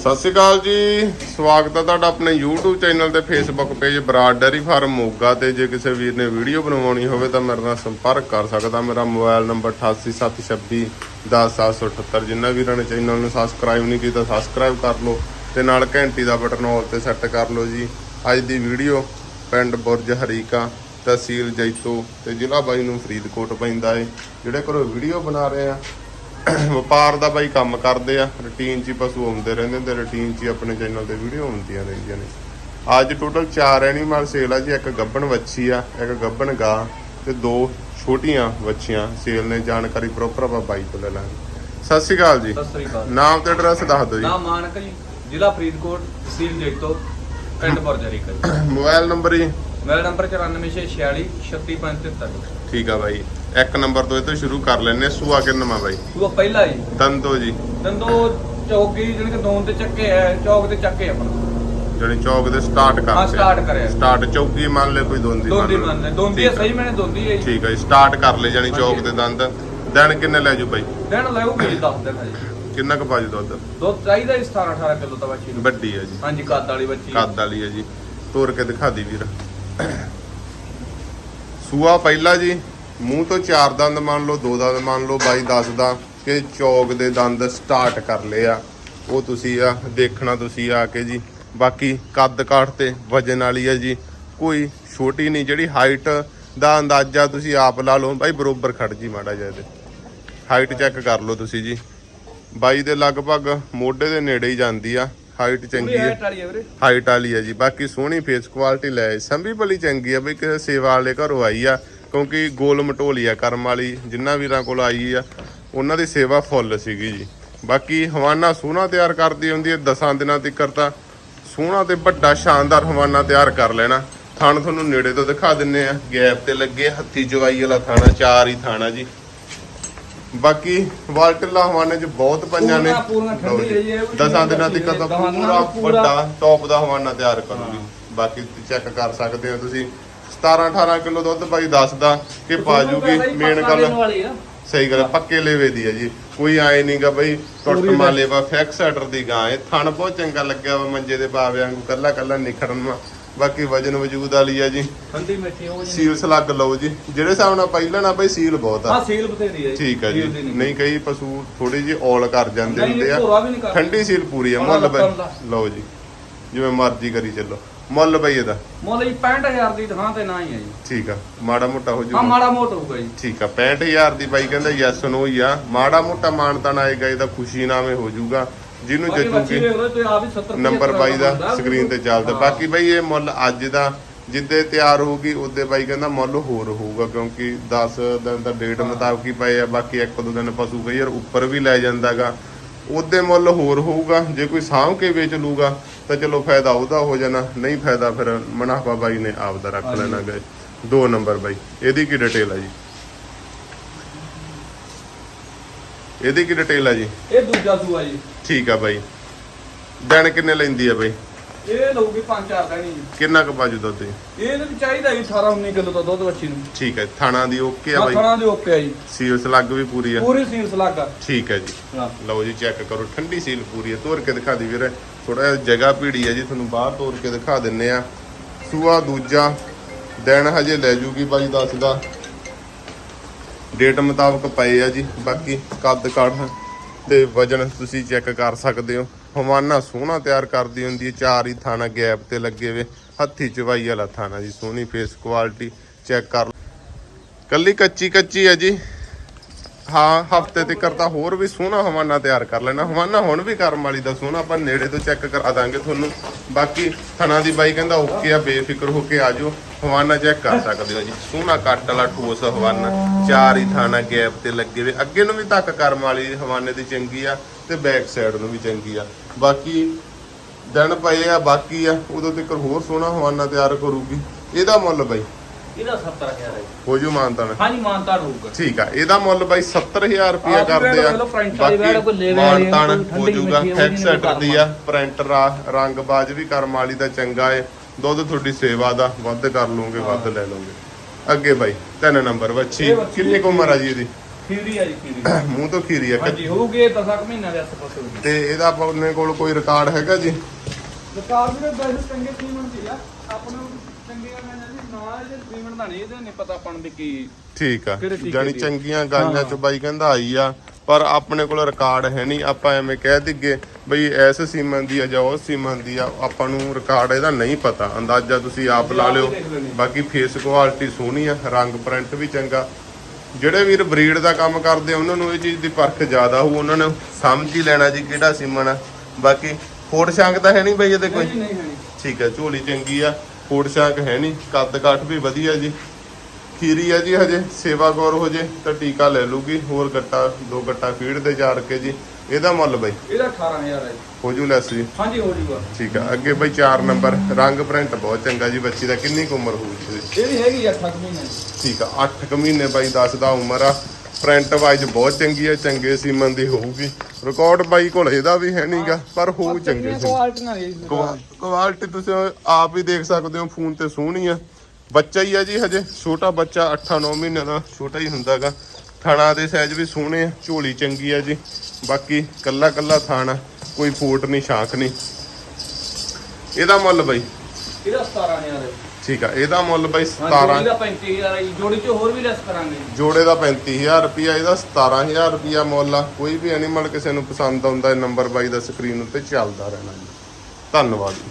ਸਤਿ ਸ਼੍ਰੀ ਅਕਾਲ ਜੀ। ਸਵਾਗਤ ਹੈ ਤੁਹਾਡਾ ਆਪਣੇ YouTube ਚੈਨਲ ਤੇ Facebook page Brar dairy farm Moga ਤੇ। ਜੇ ਕਿਸੇ ਵੀਰ ਨੇ ਵੀਡੀਓ ਬਣਵਾਉਣੀ ਹੋਵੇ ਤਾਂ ਮੇਰੇ ਨਾਲ ਸੰਪਰਕ ਕਰ ਸਕਦਾ। ਮੇਰਾ ਮੋਬਾਈਲ ਨੰਬਰ 8876 10778 ਜਿੰਨਾ ਵੀਰਾਂ ਨੇ ਚੈਨਲ ਨੂੰ ਸਬਸਕ੍ਰਾਈਬ ਨਹੀਂ ਕੀਤਾ ਸਬਸਕ੍ਰਾਈਬ ਕਰ ਲਓ ਤੇ ਨਾਲ ਘੰਟੀ ਦਾ ਬਟਨ ਆਲ ਤੇ ਸੈੱਟ ਕਰ ਲਓ ਜੀ। ਅੱਜ ਦੀ ਵੀਡੀਓ ਪਿੰਡ ਬੁਰਜ ਹਰੀਕਾ ਤਹਿਸੀਲ ਜੈਤੋ ਤੇ ਜ਼ਿਲ੍ਹਾ ਬਾਈ ਨੂੰ ਫਰੀਦਕੋਟ ਪੈਂਦਾ ਏ। ਜਿਹੜੇ ਘਰੋਂ ਵੀਡੀਓ ਬਣਾ ਰਹੇ ਆ ਵਪਾਰ ਦਾ ਬਾਈ ਕੰਮ ਕਰਦੇ ਆ ਰੁਟੀਨ 'ਚ ਹੀ ਪਸ਼ੂ ਆਉਂਦੇ ਰਹਿੰਦੇ ਤੇ ਰੁਟੀਨ 'ਚ ਹੀ ਆਪਣੇ ਚੈਨਲ ਤੇ ਵੀਡੀਓ ਆਉਂਦੀਆਂ ਰਹਿੰਦੀਆਂ ਨੇ। ਅੱਜ ਟੋਟਲ 4 ਐਨੀਮਲ ਸੇਲ ਆ ਜੀ ਇੱਕ ਗੱਬਣ ਵੱਛੀ ਆ ਇੱਕ ਗੱਬਣ ਗਾਂ ਤੇ ਦੋ ਛੋਟੀਆਂ ਵੱਛੀਆਂ। ਸੇਲ ਨੇ ਜਾਣਕਾਰੀ ਪ੍ਰੋਪਰ ਆਪਾਂ ਬਾਈ ਤੋਂ ਲੈ ਲਾਂਗੇ। ਸਤਿ ਸ਼੍ਰੀ ਅਕਾਲ ਜੀ। ਸਤਿ ਸ੍ਰੀ ਅਕਾਲ ਨਾਮ ਤੇ ਐਡਰੈਸ ਦੱਸ ਦਿਓ ਜੀ। ਨਾਮ ਮਾਨਕ ਜੀ ਜ਼ਿਲ੍ਹਾ ਫਰੀਦਕੋਟ ਤਹਿਸੀਲ ਜੈਤੋ ਪਿੰਡ ਬਰਜਰੀ ਕਾ ਮੋਬਾਈਲ ਨੰਬਰ ਜੀ। ਮੇਰਾ ਨੰਬਰ 9446 36573 ਠੀਕ ਆ ਬਾਈ। ਇੱਕ ਨੰਬਰ ਤੋਂ ਇਹ ਤੋਂ ਸ਼ੁਰੂ ਕਰ ਲੈਨੇ ਸੂਆ ਕਿੰਨਵਾਂ ਬਾਈ? ਉਹ ਪਹਿਲਾ ਜੀ। ਦੰਦੋ ਜੀ। ਦੰਦੋ ਚੌਕੀ ਜਿਹੜੀ ਕਿ ਦੋਨ ਤੇ ਚੱਕੇ ਹੈ ਚੌਕ ਤੇ ਚੱਕੇ ਆਪਣਾ। ਜਿਹੜੀ ਚੌਕ ਦੇ ਸਟਾਰਟ ਕਰ ਹਾਂ, start ਕਰਿਆ। ਸਟਾਰਟ ਚੌਕੀ ਮੰਨ ਲੈ ਕੋਈ ਦੋਂਦੀ ਦੋਂਦੀ ਮੰਨ ਮੰਨ ਲਓ। ਦੋਂਦੀ ਆ। ਸਹੀ ਮੈਨੇ ਦੋਂਦੀ ਹੈ ਜੀ। ਠੀਕ ਹੈ ਸਟਾਰਟ ਕਰ ਲੈ ਜਾਨੀ ਚੌਕ। ਦੇ ਦੰਦ। ਦਿਨ ਕਿੰਨੇ ਲੈ ਜੂ ਬਾਈ? ਦੇਣ ਲਾਉਗੀ ਜੀ ਦੱਸ ਦੇਣਾ ਜੀ। ਕਿੰਨਾ ਕੁ ਪਾਜੂ ਦੁੱਧ? ਦੁੱਧ ਚਾਹੀਦਾ ਜੀ 17 18 ਕਿਲੋ ਦਾ ਬੱਚੀ ਨੂੰ। ਵੱਡੀ ਹੈ ਜੀ। ਹਾਂਜੀ ਕੱਦ ਵਾਲੀ ਬੱਚੀ ਕੱਦ ਵਾਲੀ ਹੈ ਜੀ। ਤੋਰ ਕੇ ਦਿਖਾ ਦੀ ਵੀਰ। ਸੂਆ ਪਹਿਲਾ ਜੀ, ਮੂੰਹ ਤੋਂ ਚਾਰ ਦੰਦ ਮੰਨ ਲਓ, ਦੋ ਦੰਦ ਮੰਨ ਲਓ, ਬਾਈ ਦੱਸਦਾ ਕਿ ਚੌਕ ਦੇ ਦੰਦ ਸਟਾਰਟ ਕਰ ਲਏ ਆ। ਉਹ ਤੁਸੀਂ ਆ, ਦੇਖਣਾ ਤੁਸੀਂ ਆ ਕੇ ਜੀ। ਬਾਕੀ ਕੱਦ ਕਾਠ ਤੇ ਵਜਨ ਵਾਲੀ ਆ ਜੀ। ਕੋਈ ਛੋਟੀ ਨਹੀਂ, ਜਿਹੜੀ ਹਾਈਟ ਦਾ ਅੰਦਾਜ਼ਾ ਤੁਸੀਂ ਆਪ ਲਾ ਲਓ, ਬਾਈ ਬਰੋਬਰ ਖੜ ਜੀ ਮਾੜਾ ਜਿਹਾ ਇਹਦੇ। ਹਾਈਟ ਚੈੱਕ ਕਰ ਲਓ ਤੁਸੀਂ ਜੀ। ਬਾਈ ਦੇ ਲਗਭਗ ਮੋਢੇ ਦੇ ਨੇੜੇ ਹੀ ਜਾਂਦੀ ਆ। ਹਾਈਟ ਚੰਗੀ ਹੈ। ਹੈਟ ਵਾਲੀ ਹੈ ਵੀਰੇ। ਹਾਈਟ ਵਾਲੀ ਹੈ ਜੀ। ਬਾਕੀ ਸੋਹਣੀ ਫੇਸ ਕੁਆਲਿਟੀ ਲੈ ਸੰਭੀ ਬੜੀ ਚੰਗੀ ਆ ਬਈ ਕਿਸੇ ਸੇਵਾ ਵਾਲੇ ਘਰੋਂ ਆਈ ਆ ਕਿਉਂਕਿ ਗੋਲ ਮਟੋਲੀ ਆ ਕਰਮ ਵਾਲੀ ਜਿੰਨਾ ਵੀਰਾਂ ਕੋਲ ਆਈ ਆ ਉਹਨਾਂ ਦੀ ਸੇਵਾ ਫੁੱਲ ਸੀਗੀ ਜੀ। ਬਾਕੀ ਹਵਾਨਾ ਸੋਹਣਾ ਤਿਆਰ ਕਰਦੀ ਹੁੰਦੀ ਹੈ ਦਸਾਂ ਦਿਨਾਂ ਤੱਕ ਤਾਂ ਸੋਹਣਾ ਤੇ ਵੱਡਾ ਸ਼ਾਨਦਾਰ ਹਵਾਨਾ ਤਿਆਰ ਕਰ ਲੈਣਾ। ਥਣ ਤੁਹਾਨੂੰ ਨੇੜੇ ਤੋਂ ਦਿਖਾ ਦਿੰਨੇ ਆ। ਗੈਪ ਤੇ ਲੱਗੇ ਹੱਥੀ ਜਵਾਈ ਵਾਲਾ ਥਾਣਾ ਚਾਰ ਹੀ ਥਾਣਾ ਜੀ। ਬਾਕੀ ਵਾਲਟਲਾ ਹਵਾਨੇ ਚ ਬਹੁਤ ਪੰਜਾਂ ਨੇ। ਠੰਡੀ ਲਓ ਜੀ। ਹੈ ਵੀ ਦਸਾਂ ਦਿਨਾਂ ਤੱਕ ਤਾਂ ਦਸਾਂ ਦਿਨਾਂ ਪੂਰਾ ਵੱਡਾ ਟੌਪ ਦਾ ਹਵਾਨਾ ਤਿਆਰ ਕਰੂਗੀ। ਬਾਕੀ ਚੈੱਕ ਕਰ ਸਕਦੇ ਹੋ ਤੁਸੀਂ। 17 18 ਕਿਲੋ ਦੁੱਧ ਬਾਈ ਦੱਸਦਾ ਕਿ ਪਾ ਜੂਗੀ। ਮੇਨ ਗੱਲ ਸਹੀ ਗੱਲ ਹੈ, ਪੱਕੇ ਲੇਵੇ ਦੀ ਹੈ ਜੀ। ਕੋਈ ਆਏ ਨਹੀਂਗਾ ਬਈ ਟੁੱਟ ਪੂਰੀ ਮਾ ਦਾ- ਲੇਵਾ ਫੈਕਸ ਆਰਡਰ ਦੀ ਗਾਂ। ਇਹ ਥਣ ਬਹੁਤ ਚੰਗਾ ਲੱਗਿਆ ਵਾ ਮੰਜੇ ਦੇ ਬਾਵੇ ਵਾਂਗੂ ਕੱਲਾ ਕੱਲਾ ਨਿਖੜਨ ਵਾ। ਬਾਕੀ ਵਜਨ ਵਜੂਦ ਵਾਲੀ ਆ ਜੀ। ਠੰਡੀ ਮਿੱਠੀ ਹੋ ਜੀ ਸੀਲ ਸਲੱਗ ਲਓ ਜੀ। ਜਿਹੜੇ ਹਿਸਾਬ ਨਾਲ ਪਹਿਲਾਂ ਨਾ ਬਈ ਸੀਲ ਬਹੁਤ ਆ। ਹਾਂ ਸੀਲ ਬਥੇਰੀ ਹੈ ਠੀਕ ਹੈ ਜੀ। ਸੀਲ ਦੀ ਨਹੀਂ। ਨਹੀਂ ਕਈ ਪਸ਼ੂ ਥੋੜੀ ਜਿਹੀ ਔਲ ਕਰ ਜਾਂਦੇ ਨਹੀਂ, ਹੁੰਦੇ ਆ। ਭੋਰਾ ਵੀ ਨਹੀਂ ਕਰਦਾ। ਠੰਡੀ ਸੀਲ ਪੂਰੀ ਆ ਮੁੱਲ ਬਈ। ਲੱਤਾਂ। ਲਓ ਜੀ। ਜਿਵੇਂ ਮਰਜ਼ੀ ਕਰੀ ਚੱਲੋ। ਮੁੱਲ ਬਈ ਇਹਦਾ। ਮੁੱਲ ਜੀ 65000 ਦੀ ਥਾਂ ਤੇ ਨਾ ਹੀ ਹੈ ਜੀ। ਠੀਕ ਆ। ਮਾੜਾ ਮੋਟਾ ਹੋ ਹਾਂ ਮਾੜਾ ਮੋਟ ਹੋਊਗਾ ਜੀ। ਠੀਕ ਆ। 65000 ਦੀ ਬਾਈ ਕਹਿੰਦਾ ਯੈਸ ਨੋ ਹੀ ਆ। ਮਾੜਾ ਮੋਟਾ ਮਾਨਤਾਨ ਆਏਗਾ ਇਹਦਾ ਖੁਸ਼ੀ ਨਾਮੇ ਹੋ ਜੂਗਾ। ਜਿਹਨੂੰ 70 ਨੰਬਰ ਬਾਈ ਦਾ ਸਕਰੀਨ ਤੇ ਚੱਲਦਾ। ਬਾਕੀ ਬਾਈ ਇਹ ਮੁੱਲ ਅੱਜ ਦਾ ਜਿੱਦੇ ਤਿਆਰ ਹੋਊਗੀ ਉਹਦੇ ਬਾਈ ਕਹਿੰਦਾ ਮੁੱਲ ਹੋਰ ਹੋਊਗਾ ਕਿਉਂਕਿ 10 ਦਿਨ ਦਾ ਡੇਟ ਮੁਤਾਬਕ ਹੀ ਪਏ ਆ ਬਾਕੀ ਇੱਕ ਦੋ ਦਿਨ ਪਸ਼ੂ ਕਈ ਵਾਰ ਉੱਪਰ ਵੀ ਲੈ ਜਾਂਦਾਗਾ। ਉਹਦੇ ਮੁੱਲ ਹੋਰ ਹੋਊਗਾ ਜੇ ਕੋਈ ਸਾਂਭ ਕੇ ਵੇਚ ਲੂਗਾ ਤਾਂ ਚਲੋ ਫਾਇਦਾ ਉਹਦਾ ਹੋ ਜਾਣਾ ਨਹੀਂ ਫਾਇਦਾ ਫਿਰ ਮਨਾਫਾ ਬਾਈ ਨੇ ਆਪ ਦਾ ਰੱਖ। ਲੈਣਾ ਗਏ ਦੋ ਨੰਬਰ ਬਾਈ ਇਹਦੀ ਕੀ ਡਿਟੇਲ ਆ ਜੀ? ਇਹਦੀ ਕੀ ਡਿਟੇਲ ਆ ਜੀ? ਇਹ ਦੂਜਾ ਸੂਆ ਜੀ। ਠੀਕ ਆ ਬਾਈ। ਦਿਨ ਕਿੰਨੇ ਲੈਂਦੀ ਆ ਬਾਈ? ਇਹ ਲਊਗੀ 5-4 ਦਿਨ ਜੀ ਕਿੰਨਾ ਕੁ ਬਾਜੂ ਦੁੱਧ ਇਹ? ਇਹਦੇ ਵੀ ਚਾਹੀਦਾ ਜੀ 18-19 ਕਿਲੋ ਦਾ ਦੁੱਧ ਬੱਚੀ ਨੂੰ। ਠੀਕ ਹੈ ਥਾਣਾ ਦੀ ਓਕੇ ਆ ਬਾਈ। ਹੱਥਾਂ ਦੇ ਓਕੇ ਆ ਜੀ। ਸੀਲਸ ਲੱਗ ਵੀ ਪੂਰੀ ਆ। ਪੂਰੀ ਸੀਲ ਸਲਾਗਾ ਠੀਕ ਹੈ ਜੀ। ਲਓ ਜੀ ਚੈੱਕ ਕਰੋ ਠੰਡੀ ਸੀਲ ਪੂਰੀ ਹੈ ਤੋਰ ਕੇ ਦਿਖਾ ਦੀ ਵੀਰੇ। ਥੋੜਾ ਜਿਹਾ ਜਗ੍ਹਾ ਭੀੜੀ ਹੈ ਜੀ ਤੁਹਾਨੂੰ ਬਾਹਰ ਤੋਰ ਕੇ ਦਿਖਾ ਦਿੰਨੇ ਆ। ਸੂਆ ਦੂਜਾ ਦਿਨ ਹਜੇ ਲੈ ਜੂਗੀ ਬਾਈ ਦੱਸਦਾ ਡੇਟ ਮੁਤਾਬਕ ਪਏ ਆ ਜੀ। ਬਾਕੀ ਕੱਦ ਕਾਠ ਤੇ ਵਜਨ ਤੁਸੀਂ ਚੈੱਕ ਕਰ ਸਕਦੇ ਹੋ। ਹਵਾਨਾ ਸੋਹਣਾ ਤਿਆਰ ਕਰਦੀ ਹੁੰਦੀ ਹੈ। ਚਾਰ ਹੀ ਥਾਣਾ ਗੈਪ ਤੇ ਲੱਗੇ ਵੇ ਹੱਥੀ ਚਵਾਈ ਵਾਲਾ ਥਾਣਾ ਜੀ। ਸੋਹਣੀ ਫੇਸ ਕੁਆਲਿਟੀ ਚੈੱਕ ਕਰ ਲਓ। ਕੱਲੀ ਕੱਚੀ ਕੱਚੀ ਹੈ ਜੀ। ਹਾਂ, ਹਫ਼ਤੇ ਤੱਕ ਤਾਂ ਹੋਰ ਵੀ ਸੋਹਣਾ ਹਵਾਨਾ ਤਿਆਰ ਕਰ ਲੈਣਾ। ਹਵਾਨਾ ਹੁਣ ਵੀ ਕਰਮ ਵਾਲੀ ਦਾ ਸੋਹਣਾ, ਆਪਾਂ ਨੇੜੇ ਤੋਂ ਚੈੱਕ ਕਰਾ ਦਾਂਗੇ ਤੁਹਾਨੂੰ। ਬਾਕੀ ਥਣਾ ਦੀ ਬਾਈ ਕਹਿੰਦਾ ਓਕੇ ਆ, ਬੇਫਿਕਰ ਹੋ ਕੇ ਆਜੋ ਹਵਾਨਾ ਚੈੱਕ ਕਰ ਸਕਦੇ ਹੋ ਜੀ। ਸੋਹਣਾ ਕੱਟ ਵਾਲਾ ਠੋਸ ਹਵਾਨਾ, ਚਾਰ ਹੀ ਥਾਣਾ ਗੈਪ ਤੇ ਲੱਗੇ ਵੇ ਅੱਗੇ ਨੂੰ ਵੀ ਤੱਕ ਕਰਮ ਵਾਲੀ ਹਵਾਨੇ ਦੀ ਚੰਗੀ ਆ ਤੇ ਬੈਕ ਸਾਈਡ ਨੂੰ ਵੀ ਚੰਗੀ ਆ। ਬਾਕੀ ਦਿਨ ਪਏ ਆ, ਬਾਕੀ ਆ, ਉਦੋਂ ਤੱਕ ਹੋਰ ਸੋਹਣਾ ਹਵਾਨਾ ਤਿਆਰ ਕਰੂਗੀ। ਇਹਦਾ ਮੁੱਲ ਬਾਈ। ਇਹਦਾ 70000 ਹੈ ਹੋ ਜੂ ਮਾਨਤਾਨ ਹਾਂਜੀ ਮਾਨਤਾ ਹੋਊਗਾ ਠੀਕ ਆ ਇਹਦਾ ਮੁੱਲ ਬਾਈ 70000 ਰੁਪਇਆ ਕਰਦੇ ਆ। ਆ, ਮਾਨਤਾਨ ਹੋ ਠੰਡੀ ਜਾਊਗਾ ਮਿੱਠੀ ਆ, ਫੈਕ ਉਹਦੀ ਸੈਟ ਕਰਮ ਦੀ ਆ ਪ੍ਰਿੰਟਰ ਆ ਰੰਗ ਬਾਜ ਵੀ ਕਰਮ ਵਾਲੀ ਦਾ ਚੰਗਾ ਏ। ਦੁੱਧ ਤੁਹਾਡੀ ਸੇਵਾ ਦਾ ਵੱਧ ਕਰ ਲਓਗੇ ਵੱਧ ਲੈ ਲਓਗੇ। ਅੱਗੇ ਬਾਈ ਤਿੰਨ ਨੰਬਰ ਵੱਛੀ ਕਿੰਨੀ ਕੁ ਉਮਰ ਆ ਜੀ ਇਹਦੀ? ਖੀਰੀ ਆ ਜੀ ਖੀਰੀ। ਮੂੰਹ ਤੋਂ ਖੀਰੀ ਆ। ਹਾਂਜੀ ਹੋਊਗੀ 10 ਮਹੀਨਿਆਂ ਦੇ ਆਸ-ਪਾਸ ਤੇ ਇਹਦਾ ਆਪਣੇ ਕੋਲ ਕੋਈ ਰਿਕਾਰਡ ਹੈਗਾ ਜੀ? ਵਿਕਾਰ ਵੀ ਬੈਸ ਚੰਗੇ ਸੀਮਨ ਦੀ ਆ। ਆਪਾਂ ਨੂੰ ਚੰਗੀਆਂ ਗਾਈਆਂ ਜੀ ਨਾ ਇਹਦੇ ਸੀਮਨ ਦਾ ਨਹੀਂ ਇਹਦੇ ਨਹੀਂ ਪਤਾ ਆਪਾਂ ਨੂੰ ਵੀ ਕੀ ਠੀਕ ਆ। ਕਿਹੜੇ ਟੀਕੇ ਜਾਨੀ ਦੀ? ਚੰਗੀਆਂ ਗਾਈਆਂ। ਚ ਬਾਈ ਕਹਿੰਦਾ ਆਈ ਆ ਪਰ ਆਪਣੇ ਕੋਲ ਰਿਕਾਰਡ ਹੈ ਨਹੀਂ ਆਪਾਂ ਐਵੇਂ ਕਹਿ ਦਿੱਗੇ ਬਈ ਐਸ ਸੀਮਨ ਦੀ ਆ ਜਾਂ ਉਸ ਸੀਮਨ ਦੀ ਆ ਆਪਾਂ ਨੂੰ ਰਿਕਾਰਡ ਇਹਦਾ ਨਹੀਂ ਪਤਾ। ਅੰਦਾਜ਼ਾ ਤੁਸੀਂ ਆਪ ਲਾ ਆਪ ਹੀ ਲਿਓ ਦੇਖ ਲੈਣੀ। ਬਾਕੀ ਫੇਸ ਕੁਆਲਿਟੀ ਸੋਹਣੀ ਆ ਰੰਗ ਪ੍ਰਿੰਟ ਵੀ ਚੰਗਾ। ਜਿਹੜੇ ਵੀਰ ਬਰੀਡ ਦਾ ਕੰਮ ਕਰਦੇ ਆ, ਉਹਨਾਂ ਨੂੰ ਇਹ ਚੀਜ਼ ਦੀ ਪਰਖ ਜ਼ਿਆਦਾ ਹੋਊ ਉਹਨਾਂ ਨੇ ਸਮਝ ਹੀ ਲੈਣਾ ਜੀ ਕਿਹੜਾ ਸੀਮਨ ਆ। ਬਾਕੀ ਫੋਟ ਸ਼ਾਂਕ ਤਾਂ ਹੈ ਨਹੀਂ ਬਈ ਇਹਦੇ ਕੋਈ? ਨਹੀਂ ਨਹੀਂ ਨਹੀਂ। ਠੀਕ ਹੈ ਝੋਲੀ ਚੰਗੀ ਆ। ਫੂਡ ਸ਼ਾਕ ਹੈ ਨਹੀਂ ਕੱਦ ਕਾਠ ਵੀ ਵਧੀਆ ਜੀ। ਖੀਰੀ ਆ ਜੀ ਹਜੇ ਸੇਵਾ ਗੌਰ ਹੋ ਜੇ ਤਾਂ ਟੀਕਾ ਲੈ ਲੂਗੀ ਹੋਰ ਗੱਟਾ ਦੋ ਗੱਟਾ ਫੀਡ ਦੇ ਚਾਰ ਕੇ ਜੀ। ਇਹਦਾ ਮੁੱਲ ਬਈ? ਇਹਦਾ 18000 ਹੈ। ਜੀ ਹੋ ਜੂ ਲੈਸ ਜੀ। ਹਾਂਜੀ ਹੋ ਜੂਗਾ। ਠੀਕ ਆ ਅੱਗੇ ਬਈ 4 ਨੰਬਰ ਰੰਗ ਪ੍ਰਿੰਟ ਬਹੁਤ ਚੰਗਾ ਜੀ ਬੱਚੀ ਦਾ ਕਿੰਨੀ ਕੁ ਉਮਰ ਹੋਊਗੀ ਇਹਦੀ? ਇਹਦੀ ਹੈਗੀ ਆ 8 ਮਹੀਨੇ ਠੀਕ ਆ 8 ਕੁ ਮਹੀਨੇ ਬਾਈ ਦੱਸਦਾ ਉਮਰ ਆ। ਪ੍ਰਿੰਟ ਵਾਈਜ਼ ਬਹੁਤ ਚੰਗੀ ਆ ਚੰਗੇ ਸੀਮਨ ਦੀ ਹੋਊਗੀ। ਰਿਕਾਰਡ ਬਾਈ ਕੋਲ ਇਹਦਾ ਵੀ ਹੈ ਨਹੀਂਗਾ ਪਰ ਹੋਊ ਚੰਗੇ ਸੀ। ਕੁਆਲਿਟੀ ਨਾਲ ਜੀ ਕੁਆਲਿਟੀ ਤੁਸੀਂ ਆਪ ਹੀ ਦੇਖ ਸਕਦੇ ਹੋ ਫੋਨ ਤੇ ਸੋਹਣੀ ਆ। ਬੱਚਾ ਹੀ ਆ ਜੀ ਹਜੇ ਛੋਟਾ ਬੱਚਾ 8-9 ਮਹੀਨੇ ਦਾ ਛੋਟਾ ਹੀ ਹੁੰਦਾਗਾ। ਥਣਾ ਦੇ ਸਾਈਜ਼ ਵੀ ਸੋਹਣੇ ਆ ਝੋਲੀ ਚੰਗੀ ਆ ਜੀ। ਬਾਕੀ ਕੱਲਾ ਕੱਲਾ ਥਾਣਾ ਕੋਈ ਫੋਟ ਨਹੀਂ ਸ਼ਾਂਖ ਨਹੀਂ ਇਹਦਾ ਮੁੱਲ ਬਈ? ਇਹਦਾ 17000 ਹੈ। ਠੀਕ ਆ ਇਹਦਾ ਮੁੱਲ ਬਈ ਹਾਂਜੀ 17 ਇਹਦਾ 35000 ਹੈ ਜੋੜੀ ਚ ਹੋਰ ਵੀ ਲੈਸ ਕਰਾਂਗੇ। ਜੋੜੇ ਦਾ 35000 ਰੁਪਿਆ ਇਹਦਾ 17000 ਰੁਪਿਆ ਮੁੱਲ ਆ। ਕੋਈ ਵੀ ਐਨੀਮਲ ਕਿਸੇ ਨੂੰ ਪਸੰਦ ਆਉਂਦਾ ਨੰਬਰ ਬਾਈ ਦਾ ਸਕਰੀਨ ਉੱਤੇ ਚੱਲਦਾ ਰਹਿਣਾ ਜੀ। ਧੰਨਵਾਦ ਜੀ।